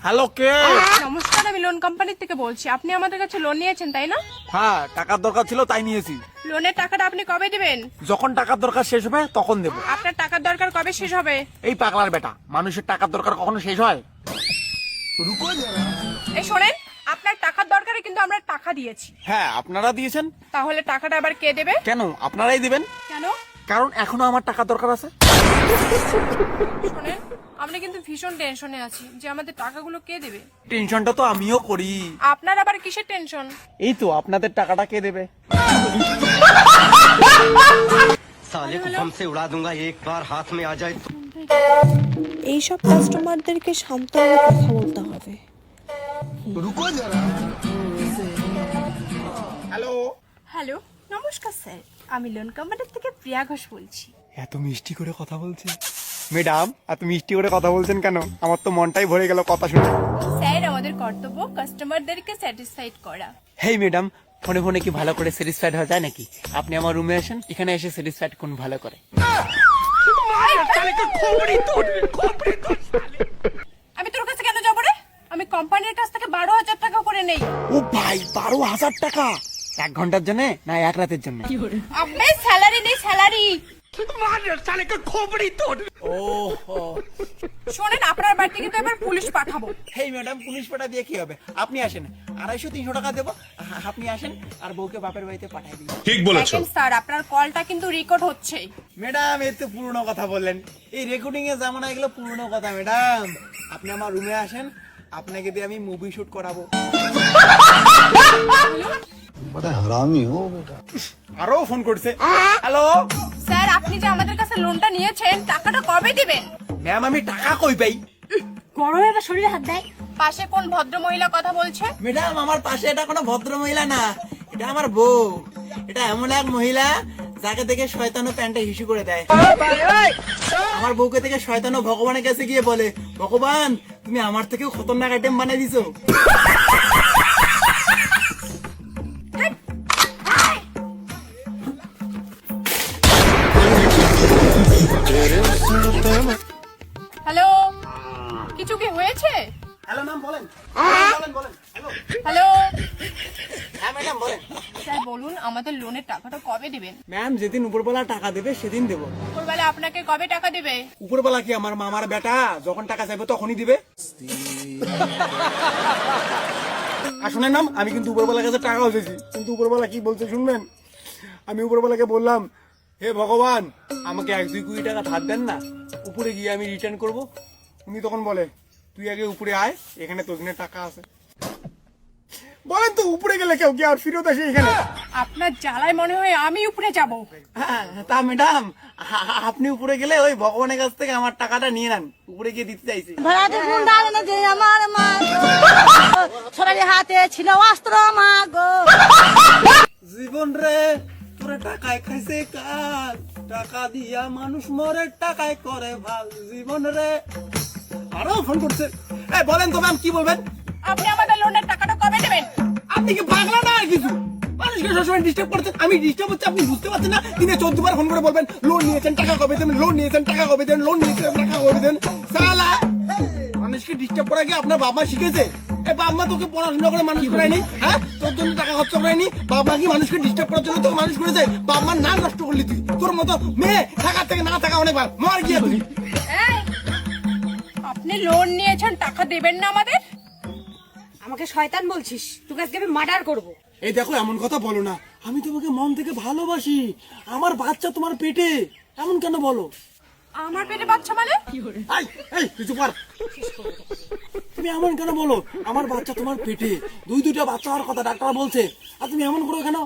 Hello কে? নমস্কার আমি loan কোম্পানির থেকে বলছি। আপনি আমাদের কাছে লোন নিয়েছেন তাই না? হ্যাঁ টাকার দরকার ছিল তাই নিয়েছি। লোনের টাকাটা আপনি কবে দিবেন? যখন টাকার দরকার শেষ হবে তখন দেবো। আপনার টাকার দরকার কবে শেষ হবে? এই পাগলার বেটা মানুষের টাকার দরকার কখনো শেষ হয়? এই শোনেন আপনার টাকার দরকারে কিন্তু আমরা টাকা দিয়েছি। হ্যাঁ আপনারা দিয়েছেন। তাহলে টাকাটা আবার কে দেবে? কেন? আপনারাই দিবেন। কেন? কারণ এখনও আমার টাকার দরকার আছে। শোনেন কিন্তু ভীষণ টেনশনে আছি যে আমাদের টাকাগুলো কে দেবে? টেনশনটা তো আমিও করি। আপনার আবার কিসের টেনশন এই তো আপনাদের টাকাটা কে দেবে? সালে কো হাম উড়া দুঙ্গা একবার হাত মে আ যায় এইসব কাস্টমারদেরকে শান্তভাবে কথা বলতে হবে। রুকো যারা হ্যালো হ্যালো নমস্কার স্যার। আমি লোন কোম্পানির থেকে প্রিয়া ঘোষ বলছি। এত মিষ্টি করে কথা বলছে। ম্যাডাম এত মিষ্টি করে কথা বলছেন কেন? আমার তো মনটাই ভরে গেল কথা শুনে। স্যার আমাদের কর্তব্য কাস্টমারদেরকে স্যাটিসফাইড করা। হেই ম্যাডাম ফোনে ফোনে কি ভালো করে স্যাটিসফাইড হয়ে যায় নাকি? আপনি আমার রুমে আসেন এখানে এসে স্যাটিসফাইড কোন ভালো করে। আমি তোর কাছে কেন যাব রে? আমি কোম্পানির কাছ থেকে বারো হাজার টাকা করে নেই। ও ভাই বারো হাজার টাকা? এক ঘণ্টার জন্য না এক রাতের জন্য? আবে স্যালারি নেই স্যালারি। মানের সালে খোপড়ি তোর। ও শোনেন আপনার বাড়িতে কিন্তু এবার পুলিশ পাঠাবো। হেই ম্যাডাম পুলিশ পাঠা দিয়ে কি হবে? আপনি আসেন। আড়াইশো তিনশো টাকা দেবো। আপনি আসেন আর বউকে বাপের বাড়িতে পাঠাই দিন। ঠিক বলেছ। স্যার আপনার কলটা কিন্তু রেকর্ড হচ্ছে ম্যাডাম এর তো পুরনো কথা বললেন। এই রেকর্ডিং এর জামানা এগুলো পুরনো কথা ম্যাডাম। আপনি আমার রুমে আসেন আপনাকে দিয়ে আমি মুভি শুট করাবো। বড় হারামি হো বেটা আরও ফোন করছে। হ্যালো স্যার আপনি যে আমাদের কাছে লোনটা নিয়েছেন টাকাটা কবে দিবেন? ম্যাম আমি টাকা কই পাই? গরমে আবার শরীরে হাত দেয়। পাশে কোন ভদ্র মহিলা কথা বলছে? ম্যাডাম আমার পাশে এটা কোনো ভদ্র মহিলা না এটা আমার বউ। এটা এমন এক মহিলা যাকে দেখে শয়তানো প্যান্টে হিসু করে দেয়। আমার বউকে থেকে শয়তানো ভগবানের কাছে গিয়ে বলে ভগবান তুমি আমার থেকেও খতরনাক আইটেম বানিয়ে দিছো। ম্যাম বলেন। বলেন বলেন। হ্যালো। হ্যালো। হ্যাঁ ম্যাডাম বলেন। স্যার বলুন আমাদের লোনের টাকাটা কবে দিবেন? ম্যাম যেদিন উপরবেলা টাকা দেবে সেদিন দেবো। ভোরবেলা আপনাকে কবে টাকা দেবে? উপরবেলা কি আমার মামার বেটা? যখন টাকা চাইবে তখনই দিবে। আর শুনেন আমি কিন্তু উপরবেলার কাছে টাকা উঠেছি। কিন্তু উপরবেলা কি বলছে শুনবেন? আমি উপরবেলাকে বললাম হে ভগবান আমাকে এক দুই কোটি টাকা ধার দেন না। উপরে গিয়ে আমি রিটার্ন করব। উনি তখন বলে তুই আগে উপরে আয় এখানে তোর টাকা আছে। বলেন তো উপরে গেলে কেউ কি আর ফিরত আসে এখানে? আপনার জ্বালায় মনে হয় আমি উপরে যাব। হ্যাঁ, তা ম্যাডাম আপনি উপরে গেলে ওই ভগবানের কাছ থেকে আমার টাকাটা নিয়ে নেন উপরে গিয়ে দিতে চাইছি। আমার মা ছোড়ালি হাতে ছিল অস্ত্র মা গো জীবন রে তোরে টাকায় খাইছে কাজ টাকা দিয়া মানুষ মরে টাকায় করে ভালো। জীবন রে আরও ফোন করছে। এই বলেন তো ম্যাম কি বলবেন? আপনি আমাদের লোনের টাকাটা কবে দেবেন? আপনি কি পাগলা না আর কিছু? মানুষকে সবসময় ডিস্টার্ব করছেন। আমি ডিস্টার্ব হচ্ছে আপনি বুঝতে পারছেন না? দিনে চোদ্দ বার ফোন করে বলবেন লোন নিয়েছেন টাকা কবে দেবেন? লোন নিয়েছেন টাকা কবে দেবেন? লোন নিয়েছেন টাকা কবে দেবেন? সালা মানুষকে ডিস্টার্ব করা কি আপনার বাবা শিখেছে। এ বাবা তোকে পড়াশোনা করে মানুষ করায়নি? হ্যাঁ? তোর জন্য টাকা খরচ করায়নি? বাবা কি মানুষকে ডিস্টার্ব করার জন্য তোকে মানুষ করেছে? বাবার নাম নষ্ট করলি তুই। তোর মতো মেয়ে থাকার থেকে না থাকা অনেক ভালো মার গিয়ে তুই। আপনি লোন নিয়েছেন টাকা দেবেন না আমাদের? আমাকে শয়তান বলছিস তোকে আজকে আমি মার্ডার করব। এই দেখো এমন কথা বলো না। আমি তোমাকে মন থেকে ভালোবাসি। আমার বাচ্চা তোমার পেটে এমন কেন বলো? আমার পেটে বাচ্চা মানে? এই, এই, কিছু কর। তুমি এমন কেন বলো? আমার বাচ্চা তোমার পেটে। দুই দুইটা বাচ্চা হওয়ার কথা ডাক্তার বলছে। আর তুমি এমন করো কেন?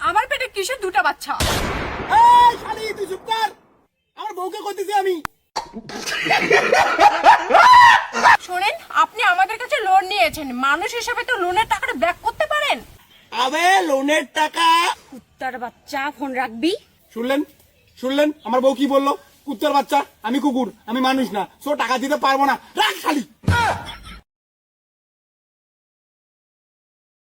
আমার পেটে কিসের দুটো বাচ্চা? এই, শালি, তুই চুপ কর। আমার বউকে কইতেছি আমি। শোনেন আপনি আমাদের কাছে লোন নিয়েছেন। মানুষ হিসেবে তো লোনের টাকাটা ব্যাক করতে পারেন। আবে লোনের টাকা? কুত্তার বাচ্চা ফোন রাখবি? শুনলেন? শুনলেন? আমার বউ কি বলল? কুত্তার বাচ্চা আমি কুকুর আমি মানুষ না। সো টাকা দিতে পারব না। রাখ শালি